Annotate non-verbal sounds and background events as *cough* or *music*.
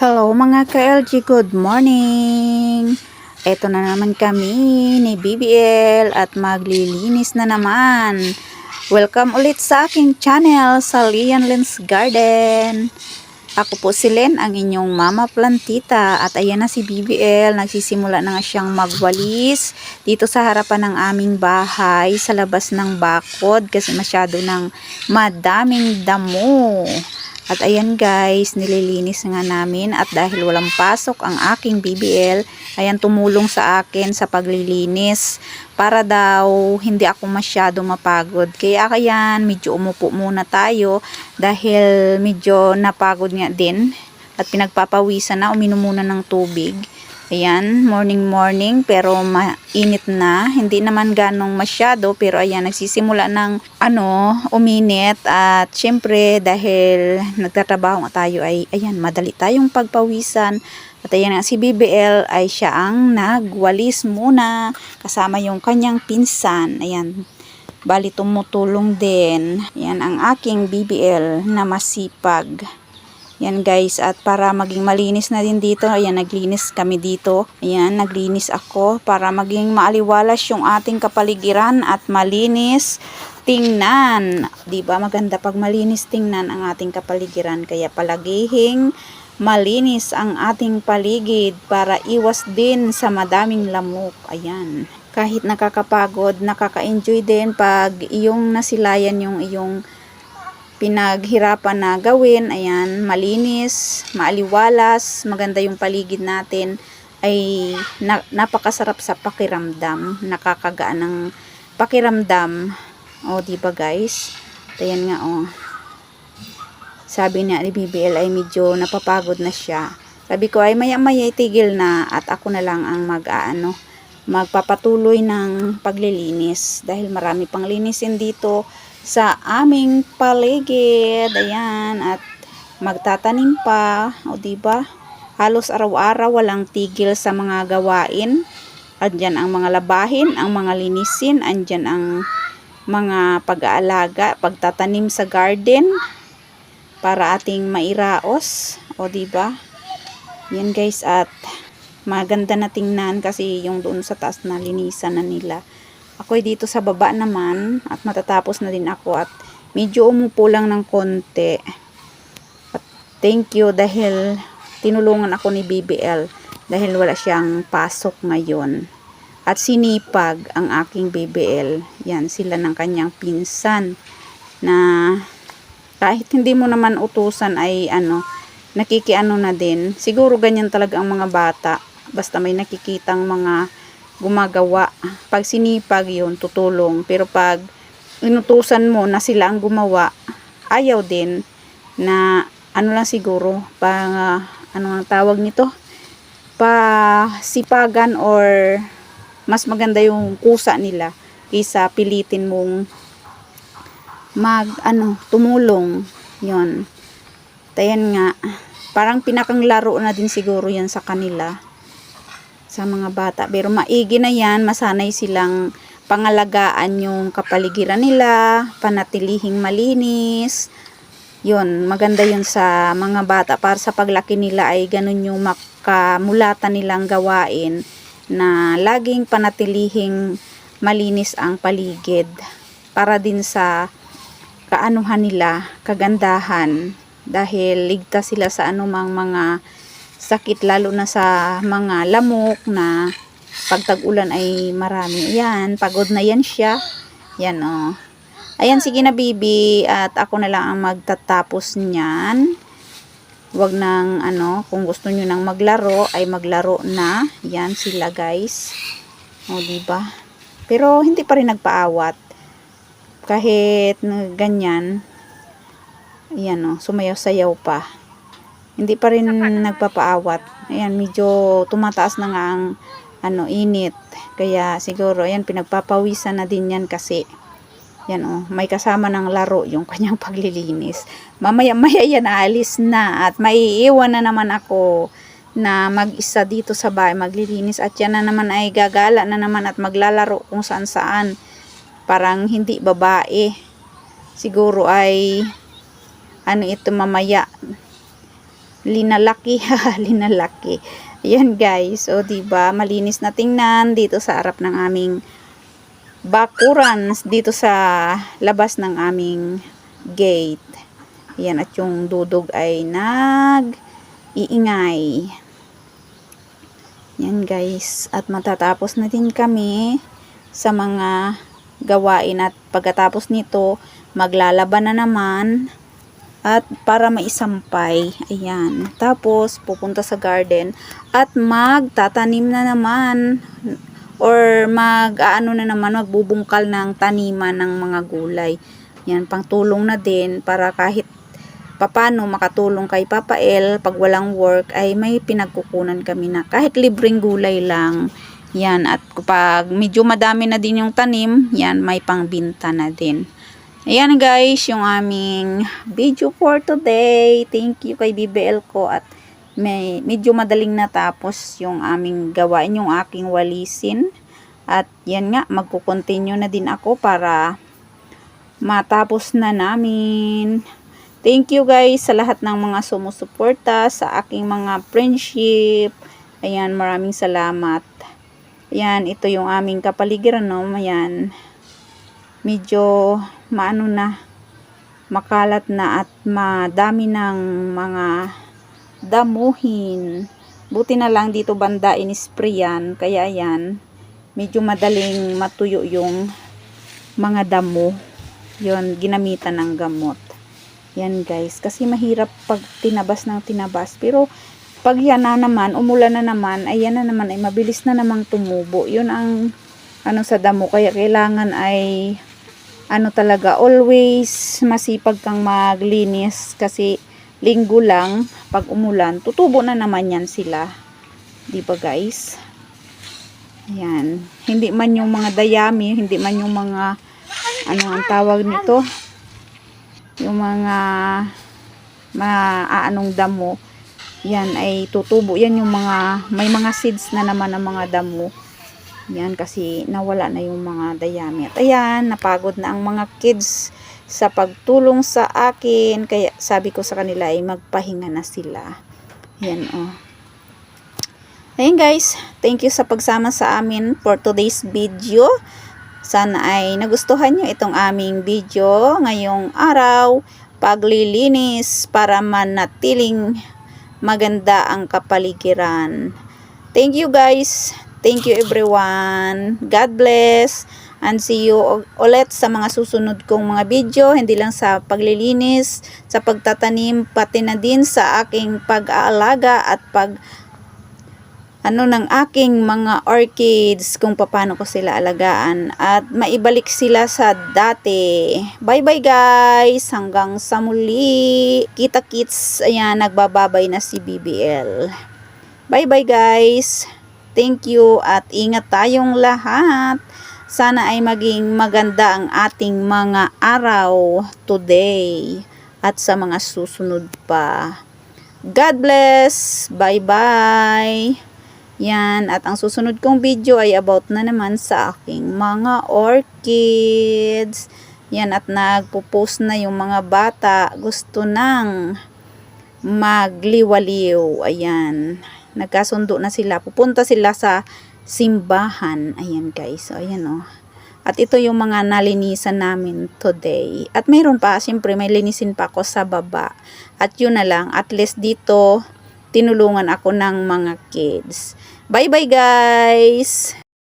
Hello mga ka-LG, good morning! Ito na naman kami ni BBL at maglilinis na naman. Welcome ulit sa aking channel sa Lian Lens Garden. Ako po si Len, ang inyong mama plantita at ayan na si BBL, nagsisimula na nga siyang magwalis dito sa harapan ng aming bahay sa labas ng bakod kasi masyado ng madaming damo. At ayan guys, nililinis nga namin at dahil walang pasok ang aking BBL, ayan tumulong sa akin sa paglilinis para daw hindi ako masyado mapagod. Kaya ayan, medyo umupo muna tayo dahil medyo napagod nga din at pinagpapawisan na, uminom muna ng tubig. Ayan, morning morning pero mainit na. Hindi naman ganong masyado pero ayan, nagsisimula ng ano, uminit at syempre dahil nagtatrabaho nga tayo ay ayan, madali tayong pagpawisan. At ayan nga, si BBL ay siya ang nagwalis muna kasama yung kanyang pinsan. Ayan, bali tumutulong din. Ayan ang aking BBL na masipag. Yan guys, at para maging malinis na din dito, ayan, naglinis kami dito. Ayan, naglinis ako para maging maaliwalas yung ating kapaligiran at malinis tingnan. 'Di ba maganda pag malinis tingnan ang ating kapaligiran, kaya palagihing malinis ang ating paligid para iwas din sa madaming lamok. Ayan. Kahit nakakapagod, nakaka-enjoy din pag iyong nasilayan yung iyong pinaghirapan na gawin, ayan, malinis, maaliwalas, maganda yung paligid natin, ay na, napakasarap sa pakiramdam, nakakagaan ng pakiramdam. O, di ba guys? Ayan nga, oh. Sabi niya ni BBL ay medyo napapagod na siya. Sabi ko ay maya-maya itigil na at ako na lang ang mag-aano, magpapatuloy ng paglilinis dahil marami pang linisin dito sa aming paligid. Ayan, at magtatanim pa. O, di ba? Halos araw-araw walang tigil sa mga gawain. Andyan ang mga labahin, ang mga linisin, andyan ang mga pag-aalaga, pagtatanim sa garden para ating mairaos. O, di ba? Yan guys, at maganda na tingnan kasi yung doon sa taas na linisan na nila ako dito sa baba naman at matatapos na din ako at medyo umupo lang ng konti. At thank you dahil tinulungan ako ni BBL dahil wala siyang pasok ngayon. At sinipag ang aking BBL. Yan sila ng kanyang pinsan na kahit hindi mo naman utusan ay ano, nakikiano na din. Siguro ganyan talaga ang mga bata. Basta may nakikitang mga gumagawa. Pag sinipag yun, tutulong. Pero pag inutusan mo na sila ang gumawa, ayaw din na ano lang siguro, pang uh, ano ang tawag nito? Pa sipagan or mas maganda yung kusa nila kaysa pilitin mong mag ano tumulong yon tayan nga parang pinakang laro na din siguro yan sa kanila sa mga bata. Pero maigi na yan, masanay silang pangalagaan yung kapaligiran nila, panatilihing malinis. Yun, maganda yun sa mga bata para sa paglaki nila ay ganun yung makamulatan nilang gawain na laging panatilihing malinis ang paligid para din sa kaanuhan nila, kagandahan dahil ligtas sila sa anumang mga sakit lalo na sa mga lamok na pag tag-ulan ay marami. Yan, pagod na yan siya. Yan oh. Ayan, sige na bibi at ako na lang ang magtatapos niyan. Huwag nang ano, kung gusto niyo nang maglaro ay maglaro na. Yan sila guys. O, oh, diba? Pero hindi pa rin nagpaawat. Kahit ganyan, yan o, oh, sumayaw-sayaw pa hindi pa rin nagpapaawat. Ayan, medyo tumataas na nga ang ano, init. Kaya siguro, ayan, pinagpapawisan na din yan kasi yan oh, may kasama ng laro yung kanyang *laughs* paglilinis. Mamaya maya yan aalis na at maiiwan na naman ako na mag-isa dito sa bahay maglilinis at yan na naman ay gagala na naman at maglalaro kung saan saan. Parang hindi babae. Siguro ay ano ito mamaya linalaki, *laughs* linalaki. Ayan guys, o di ba malinis na tingnan dito sa harap ng aming bakuran dito sa labas ng aming gate. Ayan, at yung dudog ay nag iingay. Yan guys, at matatapos na din kami sa mga gawain at pagkatapos nito maglalaban na naman at para maisampay. Ayan. Tapos pupunta sa garden at magtatanim na naman or mag aano na naman magbubungkal ng taniman ng mga gulay. Yan pangtulong na din para kahit papano makatulong kay Papa El pag walang work ay may pinagkukunan kami na kahit libreng gulay lang. Yan at kapag medyo madami na din yung tanim, yan may pangbinta na din. Ayan guys, yung aming video for today. Thank you kay BBL ko at may medyo madaling natapos yung aming gawain, yung aking walisin. At yan nga, magkukontinue na din ako para matapos na namin. Thank you guys sa lahat ng mga sumusuporta sa aking mga friendship. Ayan, maraming salamat. Ayan, ito yung aming kapaligiran, no? Ayan. Medyo maano na makalat na at madami ng mga damuhin. Buti na lang dito banda inisprayan kaya yan medyo madaling matuyo yung mga damo. Yon ginamitan ng gamot. Yan guys, kasi mahirap pag tinabas ng tinabas. Pero pag yan na naman, umulan na naman, ay yan na naman ay mabilis na namang tumubo. Yun ang ano sa damo kaya kailangan ay ano talaga, always masipag kang maglinis kasi linggo lang, pag umulan, tutubo na naman yan sila. Di ba guys? Ayan. Hindi man yung mga dayami, hindi man yung mga, ano ang tawag nito? Yung mga, maaanong damo, yan ay tutubo. Yan yung mga, may mga seeds na naman ng mga damo. Yan kasi nawala na yung mga dayami. At ayan, napagod na ang mga kids sa pagtulong sa akin. Kaya sabi ko sa kanila ay magpahinga na sila. Yan oh. Ayan guys, thank you sa pagsama sa amin for today's video. Sana ay nagustuhan nyo itong aming video ngayong araw. Paglilinis para manatiling maganda ang kapaligiran. Thank you guys. Thank you everyone. God bless. And see you ulit sa mga susunod kong mga video. Hindi lang sa paglilinis, sa pagtatanim, pati na din sa aking pag-aalaga at pag ano ng aking mga orchids kung paano ko sila alagaan at maibalik sila sa dati. Bye bye guys! Hanggang sa muli. Kita kits, ayan, nagbababay na si BBL. Bye bye guys! Thank you at ingat tayong lahat. Sana ay maging maganda ang ating mga araw today at sa mga susunod pa. God bless! Bye-bye! Yan, at ang susunod kong video ay about na naman sa aking mga orchids. Yan, at nagpo-post na yung mga bata. Gusto nang magliwaliw. Ayan nagkasundo na sila. Pupunta sila sa simbahan. Ayan guys. So, ayan. Oh. At ito yung mga nalinisan namin today. At mayroon pa, siyempre may linisin pa ako sa baba. At yun na lang, at least dito, tinulungan ako ng mga kids. Bye bye guys!